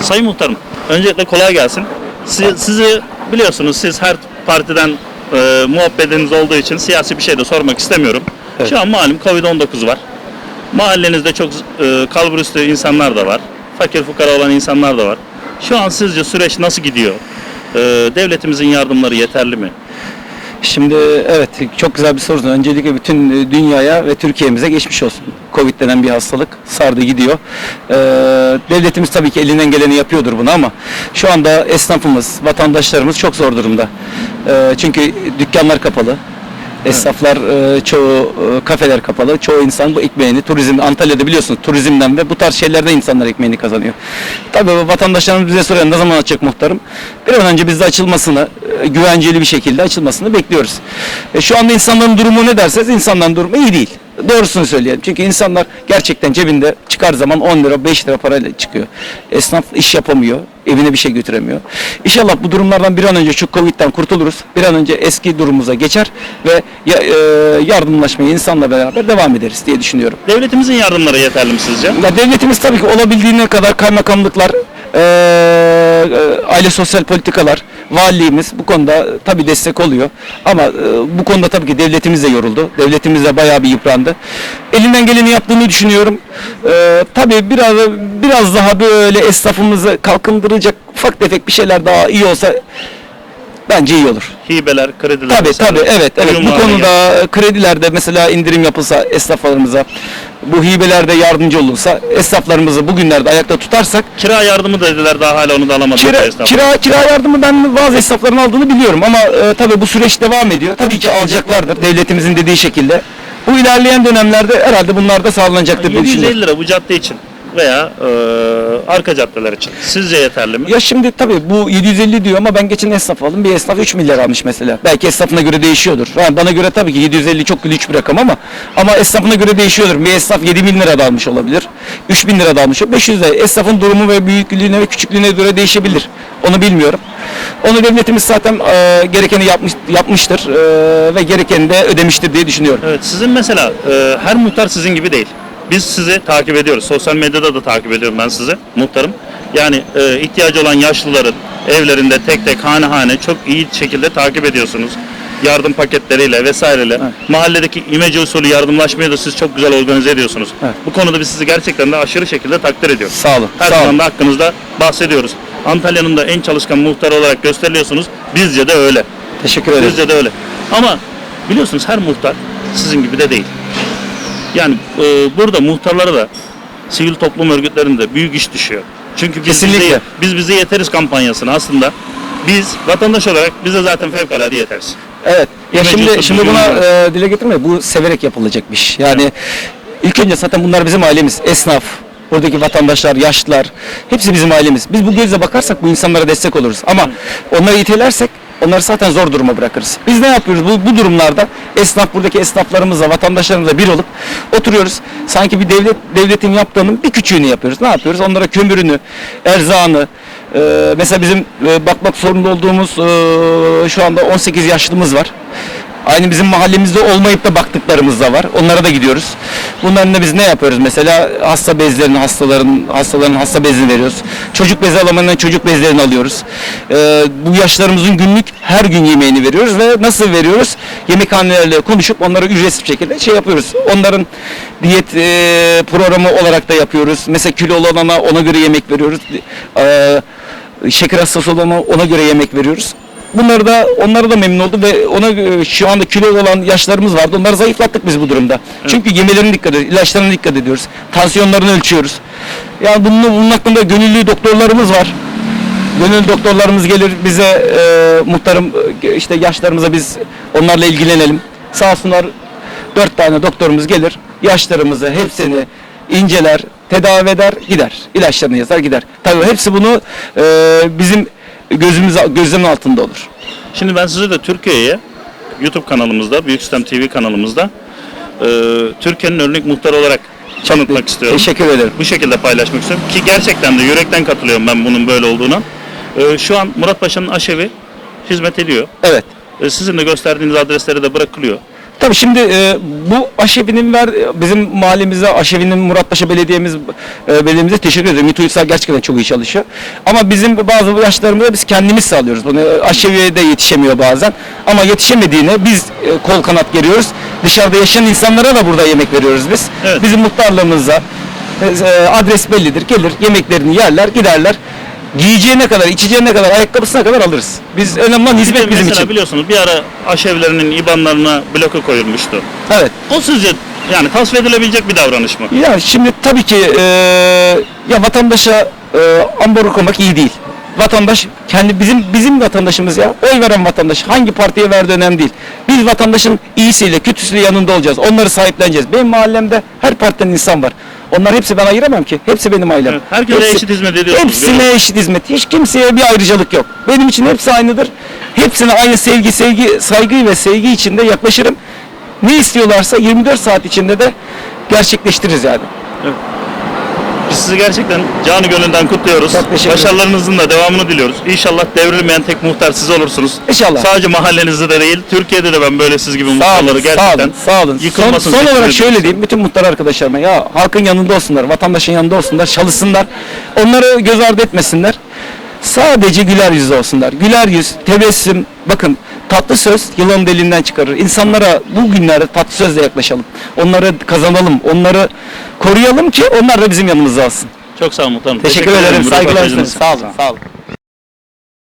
Sayın Muhtarım, öncelikle kolay gelsin. Sizi, sizi biliyorsunuz siz her partiden e, muhabbetiniz olduğu için siyasi bir şey de sormak istemiyorum. Evet. Şu an malum Covid-19 var. Mahallenizde çok e, kalburüstü insanlar da var. Fakir fukara olan insanlar da var. Şu an sizce süreç nasıl gidiyor? E, devletimizin yardımları yeterli mi? Şimdi evet çok güzel bir soru. Öncelikle bütün e, dünyaya ve Türkiye'mize geçmiş olsun. Covid denen bir hastalık sardı gidiyor. Ee, devletimiz tabii ki elinden geleni yapıyordur bunu ama şu anda esnafımız, vatandaşlarımız çok zor durumda. Ee, çünkü dükkanlar kapalı. Esnaflar e, çoğu e, kafeler kapalı. Çoğu insan bu ekmeğini turizm Antalya'da biliyorsunuz turizmden ve bu tarz şeylerden insanlar ekmeğini kazanıyor. Tabii vatandaşlarımız bize soruyor ne zaman açacak muhtarım? Bir an önce bizde açılmasını e, güvenceli bir şekilde açılmasını bekliyoruz. E, şu anda insanların durumu ne derseniz insanların durumu iyi değil. Doğrusunu söyleyelim. Çünkü insanlar gerçekten cebinde çıkar zaman 10 lira 5 lira parayla çıkıyor. Esnaf iş yapamıyor. Evine bir şey götüremiyor. İnşallah bu durumlardan bir an önce şu Covid'den kurtuluruz. Bir an önce eski durumumuza geçer ve ya, e, yardımlaşmaya insanla beraber devam ederiz diye düşünüyorum. Devletimizin yardımları yeterli mi sizce? Ya devletimiz tabii ki olabildiğine kadar kaymakamlıklar, e, aile sosyal politikalar, valiliğimiz bu konuda tabii destek oluyor. Ama e, bu konuda tabii ki devletimiz de yoruldu. Devletimiz de bayağı bir yıprandı. Elinden geleni yaptığını düşünüyorum. Eee tabii biraz biraz daha böyle esnafımızı kalkındıracak ufak tefek bir şeyler daha iyi olsa bence iyi olur. Hibeler, krediler Tabii vesaire. tabii evet evet Uyum bu haline konuda kredilerde mesela indirim yapılsa esnaflarımıza bu hibelerde yardımcı olunsa esnaflarımızı bugünlerde ayakta tutarsak Kira yardımı dediler daha hala onu da alamadık. kira, esnaflar. kira, kira yardımı ben bazı esnafların aldığını biliyorum ama e, tabii bu süreç devam ediyor. Tabii ki alacaklardır devletimizin dediği şekilde. Bu ilerleyen dönemlerde herhalde bunlar da sağlanacaktır diye düşünüyorum. 750 lira bu cadde için veya e, arka caddeler için. Sizce yeterli mi? Ya şimdi tabii bu 750 diyor ama ben geçen esnaf aldım. Bir esnaf 3 milyar almış mesela. Belki esnafına göre değişiyordur. Yani bana göre tabii ki 750 çok güç bir rakam ama ama esnafına göre değişiyordur. Bir esnaf 7 bin lira da almış olabilir. 3 bin lira da almış olabilir. 500 lira. Esnafın durumu ve büyüklüğüne ve küçüklüğüne göre değişebilir. Onu bilmiyorum. Onu devletimiz zaten e, gerekeni yapmış, yapmıştır e, ve gerekeni de ödemiştir diye düşünüyorum. Evet sizin mesela e, her muhtar sizin gibi değil. Biz sizi takip ediyoruz. Sosyal medyada da takip ediyorum ben sizi muhtarım. Yani e, ihtiyacı olan yaşlıların evlerinde tek tek hane hane çok iyi şekilde takip ediyorsunuz. Yardım paketleriyle vesaireyle. Mahalledeki imece usulü yardımlaşmayı da siz çok güzel organize ediyorsunuz. Evet. Bu konuda biz sizi gerçekten de aşırı şekilde takdir ediyoruz. Sağ olun. Her sağ olun. zaman da hakkınızda bahsediyoruz. Antalya'nın da en çalışkan muhtarı olarak gösteriliyorsunuz. Bizce de öyle. Teşekkür ederim. Bizce de öyle. Ama biliyorsunuz her muhtar sizin gibi de değil. Yani e, burada muhtarlara da sivil toplum örgütlerinde büyük iş düşüyor. Çünkü biz Kesinlikle. bize, biz bize yeteriz kampanyasını aslında biz vatandaş olarak bize zaten fevkalade yeteriz. Evet. Ya şimdi şimdi buna e, dile getirme. Bu severek yapılacak bir iş. Yani ilk önce zaten bunlar bizim ailemiz. Esnaf, buradaki vatandaşlar, yaşlılar hepsi bizim ailemiz. Biz bu gözle bakarsak bu insanlara destek oluruz. Ama onları itelersek onları zaten zor duruma bırakırız. Biz ne yapıyoruz bu, bu durumlarda? Esnaf buradaki esnaflarımızla, vatandaşlarımızla bir olup oturuyoruz. Sanki bir devlet devletin yaptığının bir küçüğünü yapıyoruz. Ne yapıyoruz? Onlara kömürünü, erzağını, e, mesela bizim e, bakmak zorunda olduğumuz e, şu anda 18 yaşlımız var. Aynı bizim mahallemizde olmayıp da baktıklarımız da var. Onlara da gidiyoruz. Bunların da biz ne yapıyoruz mesela? Hasta bezlerini, hastaların hastaların hasta bezini veriyoruz. Çocuk bezi alamayanların çocuk bezlerini alıyoruz. Ee, bu yaşlarımızın günlük her gün yemeğini veriyoruz ve nasıl veriyoruz? Yemekhanelerle konuşup onlara ücretsiz şekilde şey yapıyoruz. Onların diyet e, programı olarak da yapıyoruz. Mesela kilolu olana ona göre yemek veriyoruz. Ee, şeker hastası olana ona göre yemek veriyoruz. Bunları da onlara da memnun oldu ve ona e, şu anda kilo olan yaşlarımız vardı. Onları zayıflattık biz bu durumda. Çünkü yemelerine dikkat ediyoruz, ilaçlarına dikkat ediyoruz. Tansiyonlarını ölçüyoruz. Yani bunun, bunun hakkında gönüllü doktorlarımız var. Gönüllü doktorlarımız gelir bize e, muhtarım e, işte yaşlarımıza biz onlarla ilgilenelim. Sağ olsunlar dört tane doktorumuz gelir. Yaşlarımızı hepsini inceler, tedavi eder, gider. İlaçlarını yazar, gider. Tabii hepsi bunu e, bizim gözümüz gözlemin altında olur. Şimdi ben size de Türkiye'ye YouTube kanalımızda, Büyük Sistem TV kanalımızda e, Türkiye'nin örnek muhtarı olarak tanıtmak istiyorum. Teşekkür ederim. bu şekilde paylaşmak istiyorum. Ki gerçekten de yürekten katılıyorum ben bunun böyle olduğuna. Ee, şu an Murat Paşa'nın aşevi hizmet ediyor. Evet. Ee, sizin de gösterdiğiniz adresleri de bırakılıyor. Tabii şimdi e, bu aşevinin ver bizim mahallemize aşevinin Muratpaşa Belediye'miz e, belediyemize teşekkür. Ümit Uysal gerçekten çok iyi çalışıyor. Ama bizim bazı yaşlarımızda biz kendimiz sağlıyoruz. Bunu aşeviye de yetişemiyor bazen. Ama yetişemediğine biz e, kol kanat geriyoruz. Dışarıda yaşayan insanlara da burada yemek veriyoruz biz. Evet. Bizim muhtarlığımızda e, adres bellidir. Gelir yemeklerini yerler giderler. Giyeceğine kadar, içeceğine kadar, ayakkabısına kadar alırız. Biz önemli olan hizmet bizim Mesela için. biliyorsunuz bir ara aşevlerinin IBAN'larına bloke koyulmuştu. Evet. O sizce yani tasfiye edilebilecek bir davranış mı? Ya şimdi tabii ki eee, ya vatandaşa eee ambargo koymak iyi değil. Vatandaş kendi bizim bizim vatandaşımız ya. Oy veren vatandaş hangi partiye verdiği önemli değil. Biz vatandaşın iyisiyle kötüsüyle yanında olacağız. Onları sahipleneceğiz. Benim mahallemde her partiden insan var. Onlar hepsi ben ayıramam ki. Hepsi benim ailem. Evet, herkese Hepsi- eşit hizmet ediyorsunuz, Hepsine görüyorum. eşit hizmet. Hiç kimseye bir ayrıcalık yok. Benim için hepsi aynıdır. Hepsine aynı sevgi, sevgi, saygı ve sevgi içinde yaklaşırım. Ne istiyorlarsa 24 saat içinde de gerçekleştiririz yani. Biz sizi gerçekten canı gönülden kutluyoruz. Çok teşekkür ederim. Başarılarınızın da devamını diliyoruz. İnşallah devrilmeyen tek muhtar siz olursunuz. İnşallah. Sadece mahallenizde de değil, Türkiye'de de ben böyle siz gibi muhtarları gerçekten sağ olun, sağ olun. Son, yıkılmasın. son olarak şöyle diyeyim, bütün muhtar arkadaşlarıma ya halkın yanında olsunlar, vatandaşın yanında olsunlar, çalışsınlar, onları göz ardı etmesinler. Sadece güler yüzlü olsunlar. Güler yüz, tebessüm, bakın tatlı söz yılanın deliğinden çıkarır. İnsanlara bu günlerde tatlı sözle yaklaşalım. Onları kazanalım, onları koruyalım ki onlar da bizim yanımızda olsun. Çok sağ olun muhtarım. Teşekkür, ederim, bu saygılar röportajınız sunuyorum. için. Sağ olun, sağ olun.